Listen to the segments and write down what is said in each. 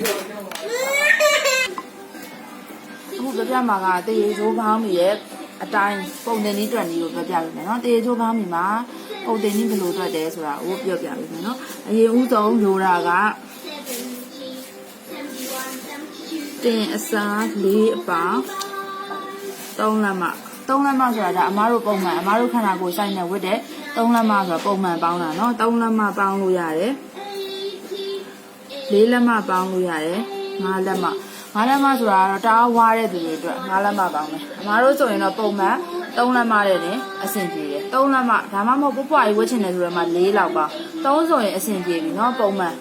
အခုပြပြမှာကတရေချိုးပေါင်းမီရဲ့အတိုင်းပုံတင်နည်းတွက်နည်းကိုပြပြပေးမယ်နော်တရေချိုးပေါင်းမီမှာပုံတင်နည်းဘယ်လိုတွက်တယ်ဆိုတာကိုပြောပြပေးမယ်နော်အရင်ဦးဆုံးလိုတာကတင်အစားလေးအပေါင်း3လက်မ3လက်မဆိုတာဒါအမားတို့ပုံမှန်အမားတို့ခန္ဓာကိုယ်စိုက်နေဝတ်တဲ့3လက်မဆိုတာပုံမှန်ပေါင်းတာနော်3လက်မပေါင်းလို့ရတယ် 4လက်မပေါင်းလို့ရတယ်5လက်မ5လက်မဆိုတာတော့တအားဝါတဲ့သူတွေအတွက်5လက်မပေါင်းမယ်အမားတို့ဆိုရင်တော့ပုံမှန်3လက်မတဲ့နေအဆင်ပြေတယ်3လက်မဒါမှမဟုတ်ပွပွားကြီးဝတ်ချင်တယ်ဆိုတော့မှ4လောက်ပါ3ဆိုရင်အဆင်ပြေပြီနော်ပုံမှန်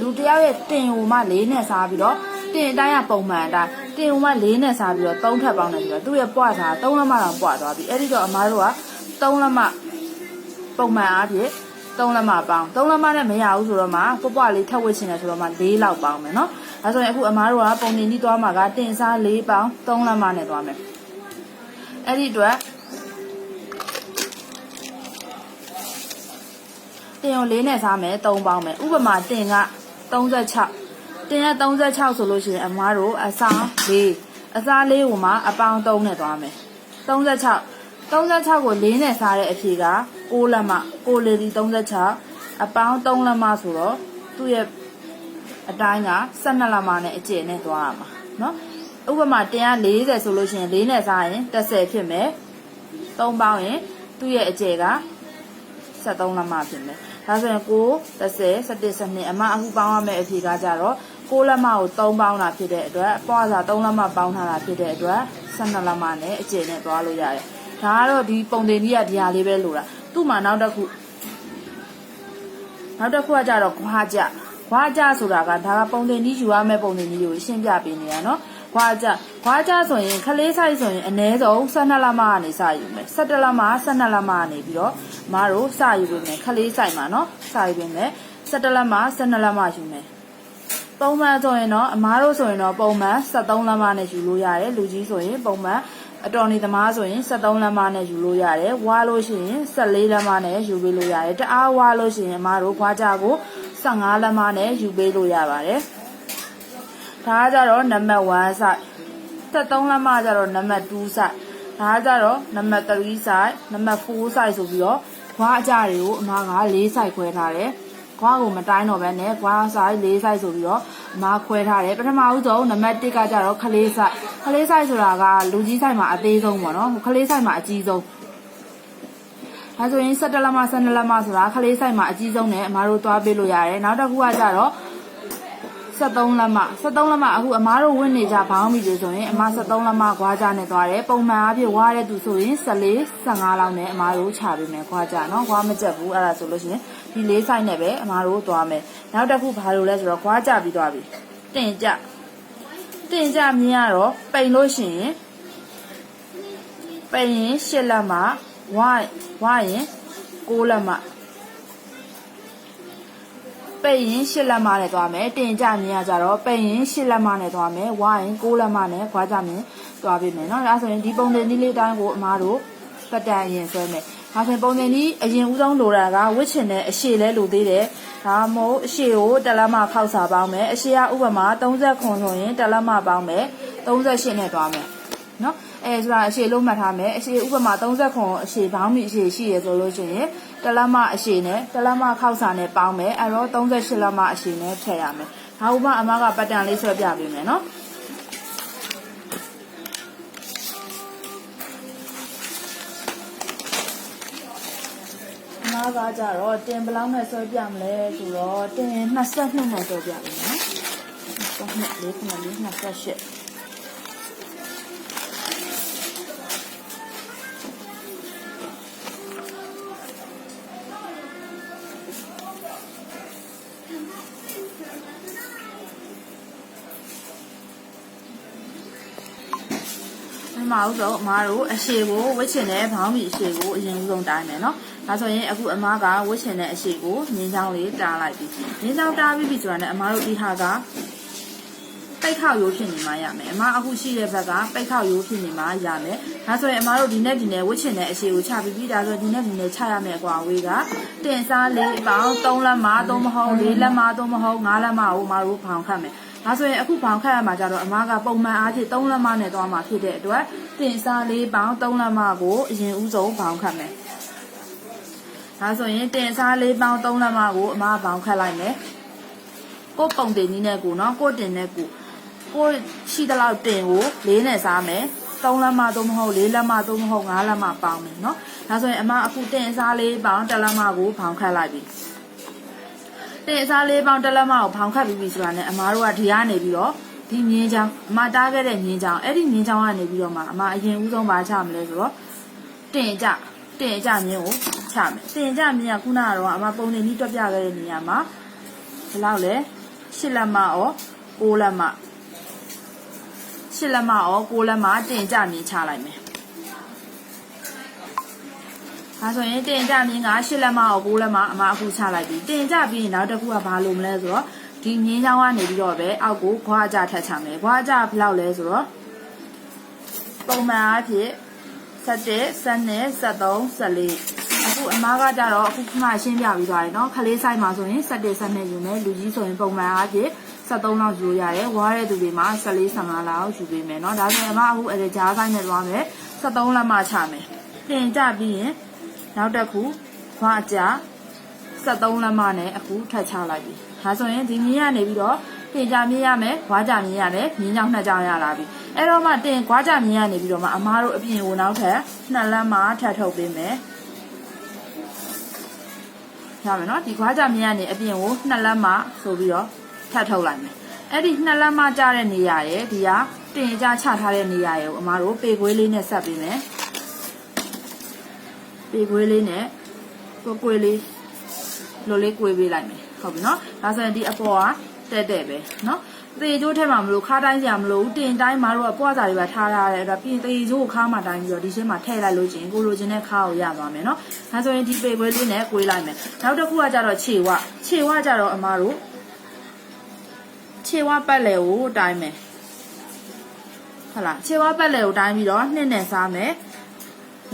လူတယောက်ရဲ့တင်ဟိုမှ4နဲ့စားပြီးတော့တင်အတိုင်းကပုံမှန်အတိုင်းတင်ဟိုမှ4နဲ့စားပြီးတော့3ထပ်ပေါင်းတယ်ဆိုတော့သူ့ရဲ့ပွားစား3လက်မတောင်ပွားသွားပြီအဲ့ဒီတော့အမားတို့က3လက်မပုံမှန်အားဖြင့် 3လက်မပေါင်း3လက်မနဲ့မရဘူးဆိုတော့မှပွပွားလေးထပ်ဝတ်ချင်တယ်ဆိုတော့မှ4လောက်ပေါင်းမယ်နော်ဒါဆိုရင်အခုအမားတို့ကပုံတင်ကြီးသွားမှာကတင်စား4ပေါင်း3လက်မနဲ့သွားမယ်အဲ့ဒီအတွက်တင်ကို4နဲ့စားမယ်3ပေါင်းမယ်ဥပမာတင်က36တင်က36ဆိုလို့ရှိရင်အမားတို့အစား4အစား4ကိုမှအပေါင်း3နဲ့သွားမယ်36 36ကို4နဲ့စားတဲ့အဖြေက6လက်မ6လေးဒီ36အပေါင်း3လက်မဆိုတော့သူ့ရဲ့အတိုင်းက12လက်မနဲ့အကျယ်နဲ့သွားရမှာเนาะဥပမာတင်က40ဆိုလို့ရှိရင်4နဲ့စားရင်30ဖြစ်မယ်3ပေါင်းရင်သူ့ရဲ့အကျယ်က73လက်မဖြစ်မယ်ဒါဆိုရင်9 30 17 12အမအခုပေါင်းရမယ့်အဖြေကကြတော့6လက်မကို3ပေါင်းတာဖြစ်တဲ့အတွက်ပွားစာ3လက်မပေါင်းထားတာဖြစ်တဲ့အတွက်12လက်မနဲ့အကျယ်နဲ့သွားလို့ရတယ် ဒါကတော့ဒီပုံတင်ကြီးကဒီဟာလေးပဲလိုတာသူ့မှာနောက်တစ်ခုနောက်တစ်ခုကကြတော့ခွာကြခွာကြဆိုတာကဒါကပုံတင်ကြီးယူရမယ့်ပုံတင်ကြီးကိုရှင်းပြပေးနေတာနော်ခွာကြခွာကြဆိုရင်ခလေးဆိုင်ဆိုရင်အ ਨੇ ဆုံး12လမကနေစယူမယ်17လမ12လမကနေပြီးတော့မတို့စယူပေးမယ်ခလေးဆိုင်မှာနော်စယူပေးမယ်17လမ12လမယူမယ်ပုံမှန်ဆိုရင်တော့အမားတို့ဆိုရင်တော့ပုံမှန်73လမ်းမနဲ့ယူလို့ရတယ်လူကြီးဆိုရင်ပုံမှန် အတော်နေသမားဆိုရင်73လမ်းမနဲ့ယူလို့ရတယ်ဝါလို့ရှိရင်14လမ်းမနဲ့ယူပေးလို့ရတယ်တအားဝါလို့ရှိရင်အမားတို့ခွာကြကို15လမ်းမနဲ့ယူပေးလို့ရပါတယ်ဒါကကြတော့နံပါတ်1 site 73လမ်းမကကြတော့နံပါတ်2 site ဒါကကြတော့နံပါတ်3 site နံပါတ်4 site ဆိုပြီးတော့ခွာအကြတွေကိုအမားက4 site ခွဲထားတယ် ခွားကိုမတိုင်းတော့ပဲနဲ့ခွားဆိုင်၄ဆိုင်ဆိုပြီးတော့အမားခွဲထားတယ်ပထမဦးဆုံးနံပါတ်1ကကြတော့ခလေးဆိုင်ခလေးဆိုင်ဆိုတာကလူကြီးဆိုင်မှာအသေးဆုံးပေါ့နော်ခလေးဆိုင်မှာအကြီးဆုံးအဲဆိုရင်17လက်မ12လက်မဆိုတာခလေးဆိုင်မှာအကြီးဆုံးနဲ့အမားတို့သွားပေးလို့ရတယ်နောက်တစ်ခုကကြတော့ 73လက်မ73လက်မအခုအမားတို့ဝင်နေကြဘောင်းမီတွေဆိုရင်အမား73လက်မခွာကြနဲ့သွားတယ်ပုံမှန်အဖြစ်ဝါတဲ့သူဆိုရင်14 15လောက်နဲ့အမားတို့ချပေးမယ်ခွာကြနော်ခွာမကြက်ဘူးအဲ့ဒါဆိုလို့ရှိရင်ဒီလေးဆိုင်နဲ့ပဲအမားတို့သွားမယ်နောက်တစ်ခုဘာလို့လဲဆိုတော့ခွာကြပြီးသွားပြီတင်ကြတင်ကြမြင်ရတော့ပိန်လို့ရှိရင်ပိန်ရင်၈လက်မဝါဝါရင်6လက်မ ပိတ်ရင်ရှစ်လက်မနဲ့သွားမယ်တင်ကြမြင်ရကြတော့ပိတ်ရင်ရှစ်လက်မနဲ့သွားမယ်ဝါရင်6လက်မနဲ့ခွာကြမြင်သွားပြီမယ်เนาะဒါဆိုရင်ဒီပုံစံနည်းလေးတိုင်းကိုအမားတို့ပတ်တန်အရင်ဆွဲမယ်ဒါဆိုရင်ပုံစံနည်းအရင်ဦးဆုံးလိုတာကဝစ်ချင်တဲ့အရှည်လဲလိုသေးတယ်ဒါမှမဟုတ်အရှည်ကိုတစ်လက်မခောက်စာပေါင်းမယ်အရှည်ကဥပမာ30ခွန်ဆိုရင်တစ်လက်မပေါင်းမယ်38နဲ့သွားမယ် နော်အဲဆိုတာအရှိလုံးမှတ်ထားမယ်အရှိဥပမာ30ခွန်အရှိဘောင်းမီအရှိရှိရဆိုလို့ရှိရင်တလမအရှိနဲ့တလမခောက်စာနဲ့ပေါင်းမယ်အဲ့တော့38လမအရှိနဲ့ထည့်ရမယ်ဒါဥပမာအမကပတ်တန်လေးဆွဲပြပေးမယ်နော်ားကကြတော့တင်ဘလောက်နဲ့ဆွဲပြမလဲဆိုတော့တင်22နဲ့ဆွဲပြမယ်နော်။22 28 ပထမဦးဆုံးအမားတို့အရှည်ကိုဝစ်ချင်တဲ့ဘောင်းမီအရှည်ကိုအရင်ဦးဆုံးတိုင်းမယ်နော်။ဒါဆိုရင်အခုအမားကဝစ်ချင်တဲ့အရှည်ကိုငင်းချောင်းလေးတားလိုက်ပြီ။ငင်းချောင်းတားပြီးပြီဆိုတာနဲ့အမားတို့ဒီဟာကပိတ်ခေါက်ရိုးဖြစ်နေမှရမယ်။အမအခုရှိတဲ့ဘက်ကပိတ်ခေါက်ရိုးဖြစ်နေမှရမယ်။ဒါဆိုရင်အမတို့ဒီနေ့ဒီနေ့ဝစ်ချင်တဲ့အရှည်ကိုချပြီးပြီ။ဒါဆိုဒီနေ့ဒီနေ့ချရမယ့်အကွာဝေးကတင်စားလေးပေါင်း3လက်မ3မဟုတ်4လက်မ3မဟုတ်5လက်မကိုအမတို့ဖောင်ခတ်မယ်။ ဒါဆိုရင်အခုဘောင်ခတ်ရမှာကြတော့အမားကပုံမှန်အားဖြင့်3လက်မနဲ့သွားမှာဖြစ်တဲ့အတွက်တင်စား၄ပေါင်3လက်မကိုအရင်ဦးဆုံးဘောင်ခတ်မယ်ဒါဆိုရင်တင်စား၄ပေါင်3လက်မကိုအမားဘောင်ခတ်လိုက်မယ်ကိုပုံတင်ကြီးနဲ့ကိုနော်ကိုတင်နဲ့ကိုကိုရှိတဲ့လောက်တင်ကိုလေးနဲ့စားမယ်3လက်မသို့မဟုတ်4လက်မသို့မဟုတ်5လက်မပေါင်မယ်နော်ဒါဆိုရင်အမအခုတင်စား၄ပေါင်1လက်မကိုဘောင်ခတ်လိုက်ပြီ တင်အစားလေးပေါင်းတစ်လက်မကိုဖောင်ခတ်ပြီးပြီဆိုတာနဲ့အမားတို့ကဒီကနေပြီးတော့ဒီမြင်းချောင်းအမတားခဲ့တဲ့မြင်းချောင်းအဲ့ဒီမြင်းချောင်းကနေပြီးတော့မှအမအရင်ဦးဆုံးပါချမလဲဆိုတော့တင်ကြတင်ကြမြင်းကိုချမယ်တင်ကြမြင်းကခုနကတော့အမပုံနေပြီးတွက်ပြခဲ့တဲ့နေရာမှာဘယ်လောက်လဲ၈လက်မဩ၉လက်မ၈လက်မဩ၉လက်မတင်ကြမြင်းချလိုက်မယ် ဒါဆိုရင်တင်ကြမြင်းက၈လက်မကို9လက်မအမအခုချလိုက်ပြီတင်ကြပြီးရင်နောက်တစ်ခုကဘာလို့မလဲဆိုတော့ဒီမြင်းချောင်းကနေပြီးတော့ပဲအောက်ကိုခွာကြထက်ချမယ်ခွာကြဘယ်လောက်လဲဆိုတော့ပုံမှန်အားဖြင့်7 7 73 14အခုအမားကကြတော့အခုခဏရှင်းပြပြီးသွားတယ်เนาะခလေးဆိုင်မှာဆိုရင်7 7ယူမယ်လူကြီးဆိုရင်ပုံမှန်အားဖြင့်73လောက်ယူရတယ်ဝါတဲ့သူတွေမှာ14 15လောက်ယူပေးမယ်เนาะဒါဆိုရင်အမအခုအဲ့ဒီဂျားဆိုင်နဲ့သွားမယ်73လက်မှချမယ်တင်ကြပြီးရင် နောက်တစ်ခုခွာကြ73လက်မနဲ့အခုထပ်ချလိုက်ပြီဒါဆိုရင်ဒီမြင်းကနေပြီးတော့တင်ကြမြင်းရမယ်ခွာကြမြင်းရတယ်မြင်းကြောင့်နှစ်ကြောင်ရလာပြီအဲ့တော့မှတင်ခွာကြမြင်းရနေပြီးတော့မှအမားတို့အပြင်ကိုနောက်ထပ်နှစ်လက်မထပ်ထုတ်ပေးမယ်ရမယ်နော်ဒီခွာကြမြင်းကနေအပြင်ကိုနှစ်လက်မဆိုပြီးတော့ထပ်ထုတ်လိုက်မယ်အဲ့ဒီနှစ်လက်မကြတဲ့နေရာရဲ့ဒီကတင်ကြချထားတဲ့နေရာရဲ့ကိုအမားတို့ပေခွေးလေးနဲ့ဆက်ပေးမယ် ပေခွေးလေးနဲ့ကိုကွေးလေးလိုလေးကွေးပေးလိုက်မယ်ဟုတ်ပြီနော်ဒါဆိုရင်ဒီအပေါ်ကတဲ့တဲ့ပဲနော်သေကျိုးထဲမှာမလို့ခါတိုင်းစရာမလိုဘူးတင်တိုင်းမှာတော့ပွားစာတွေပဲထားထားတယ်အဲ့ဒါပြင်သေကျိုးကိုခါမှတိုင်းပြီးတော့ဒီရှင်းမှာထည့်လိုက်လို့ချင်းကိုလိုချင်တဲ့ခါကိုရသွားမယ်နော်ဒါဆိုရင်ဒီပေခွေးလေးနဲ့ကွေးလိုက်မယ်နောက်တစ်ခုကကြတော့ခြေဝခြေဝကြတော့အမားတို့ခြေဝပတ်လေကိုတိုင်းမယ်ဟုတ်လားခြေဝပတ်လေကိုတိုင်းပြီးတော့နှစ်နဲ့စားမယ်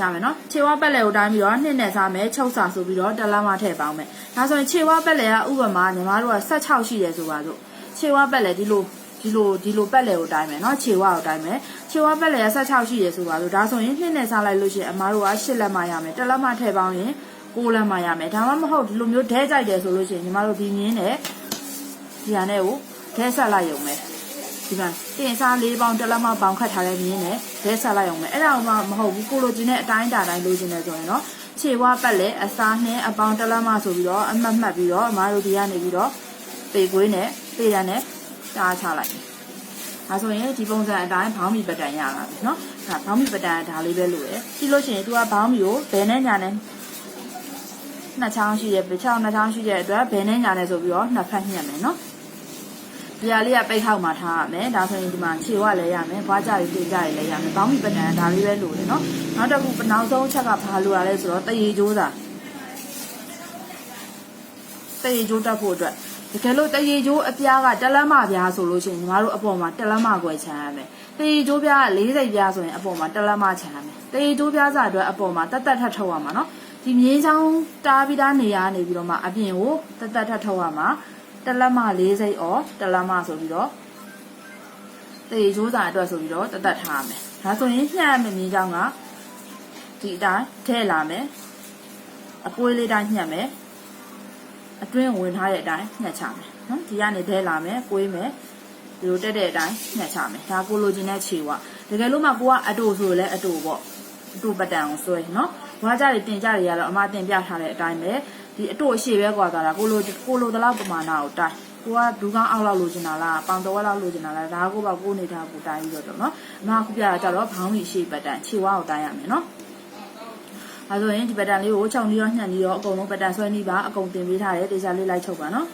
ရမယ်နော်ခြေဝပက်လေကိုတိုင်းပြီးတော့နှစ်နဲ့စားမယ်ချုပ်စာဆိုပြီးတော့တစ်လားမှထည့်ပေါင်းမယ်ဒါဆိုရင်ခြေဝပက်လေကဥပမာညီမတို့က16ရှိတယ်ဆိုပါစို့ခြေဝပက်လေဒီလိုဒီလိုဒီလိုပက်လေကိုတိုင်းမယ်နော်ခြေဝကိုတိုင်းမယ်ခြေဝပက်လေက16ရှိတယ်ဆိုပါစို့ဒါဆိုရင်နှစ်နဲ့စားလိုက်လို့ရှိရင်အမားတို့က8လက်မှရမယ်တစ်လားမှထည့်ပေါင်းရင်6လက်မှရမယ်ဒါမှမဟုတ်ဒီလိုမျိုးဒဲကြိုက်တယ်ဆိုလို့ရှိရင်ညီမတို့ဒီမြင်းနဲ့ဒီဟာနဲ့ကိုဒဲဆက်လိုက်ရုံပဲဒီမှာတင်စား၄ပေါင်တစ်လက်မှပေါင်ခတ်ထားတဲ့မြင်းနဲ့ ဒဲဆက်လိုက်အောင်မယ်အဲ့ဒါမှမဟုတ်ဘူးကိုလိုချင်တဲ့အတိုင်းတာတိုင်းလိုချင်တယ်ဆိုရင်တော့ခြေဝါပတ်လေအစားနှင်းအပေါင်တစ်လက်မှဆိုပြီးတော့အမှတ်မှတ်ပြီးတော့အမားတို့ဒီကနေပြီးတော့ပေကွေးနဲ့ပေရန်နဲ့တားချလိုက်ဒါဆိုရင်ဒီပုံစံအတိုင်းဘောင်းမီပတန်ရလာပြီเนาะဒါဘောင်းမီပတန်ဒါလေးပဲလို့ရပြီးလို့ရှိရင် तू ကဘောင်းမီကိုဘယ်နဲ့ညာနဲ့နှစ်ချောင်းရှိရဲ့ပချောင်းနှစ်ချောင်းရှိတဲ့အတွက်ဘယ်နဲ့ညာနဲ့ဆိုပြီးတော့နှစ်ဖက်ညှက်မယ်เนาะ ဒီဟာလေးကပိတ်ဟောက်မှာထားရမယ်ဒါဆိုရင်ဒီမှာခြေဝလည်းရမယ်ဘွားကြတွေတင်ကြတွေလည်းရမယ်ဘောင်းမီပတန်ဒါလေးပဲလိုတယ်နော်နောက်တစ်ခုနောက်ဆုံးအချက်ကဘာလိုရလဲဆိုတော့တရေကြိုးစာတရေကြိုးတက်ဖို့အတွက်တကယ်လို့တရေကြိုးအပြားကတလမပြားဆိုလို့ရှိရင်ညီမတို့အပေါ်မှာတလမခွဲချမ်းရမယ်တရေကြိုးပြားက40ပြားဆိုရင်အပေါ်မှာတလမချမ်းရမယ်တရေကြိုးပြားစာအတွက်အပေါ်မှာတတ်တတ်ထထုတ်ရမှာနော်ဒီမြင်းချောင်းတားပြီးသားနေရာနေပြီးတော့မှအပြင်ကိုတတ်တတ်ထထုတ်ရမှာ တလက်မ40ဩတလက်မဆိုပြီးတော့တရေကျိုးစာအတွက်ဆိုပြီးတော့တက်တက်ထားရမယ်ဒါဆိုရင်ညှက်ရမယ့်မြင်းချောင်းကဒီအတိုင်းထည့်လာမယ်အပွေးလေးတိုင်းညှက်မယ်အတွင်းဝင်ထားတဲ့အတိုင်းညှက်ချမယ်နော်ဒီကနေထဲလာမယ်ပွေးမယ်ဒီလိုတက်တဲ့အတိုင်းညှက်ချမယ်ဒါကိုလိုချင်တဲ့ခြေဝတကယ်လို့မှကိုကအတူဆိုလဲအတူပေါ့အတူပတန်အောင်ဆွဲနော်ဝါကြတွေတင်ကြတွေကတော့အမတင်ပြထားတဲ့အတိုင်းပဲ ဒီအတူအရှိပဲကွာသွားတာကိုလိုကိုလိုတလောက်ပမာဏကိုတိုင်းကိုကဒူးကောင်းအောက်လောက်လိုချင်တာလားပေါင်တော်ဝက်လောက်လိုချင်တာလားဒါကိုပါကိုနေတာကိုတိုင်းပြီးတော့နော်အမခုပြတာကြတော့ဘောင်းကြီးရှိပတန်ခြေဝါကိုတိုင်းရမယ်နော်အဲဆိုရင်ဒီပတန်လေးကိုခြုံပြီးတော့ညှက်ပြီးတော့အကုန်လုံးပတန်ဆွဲနေပါအကုန်တင်ပေးထားတယ်တေချာလေးလိုက်ချုပ်ပါနော်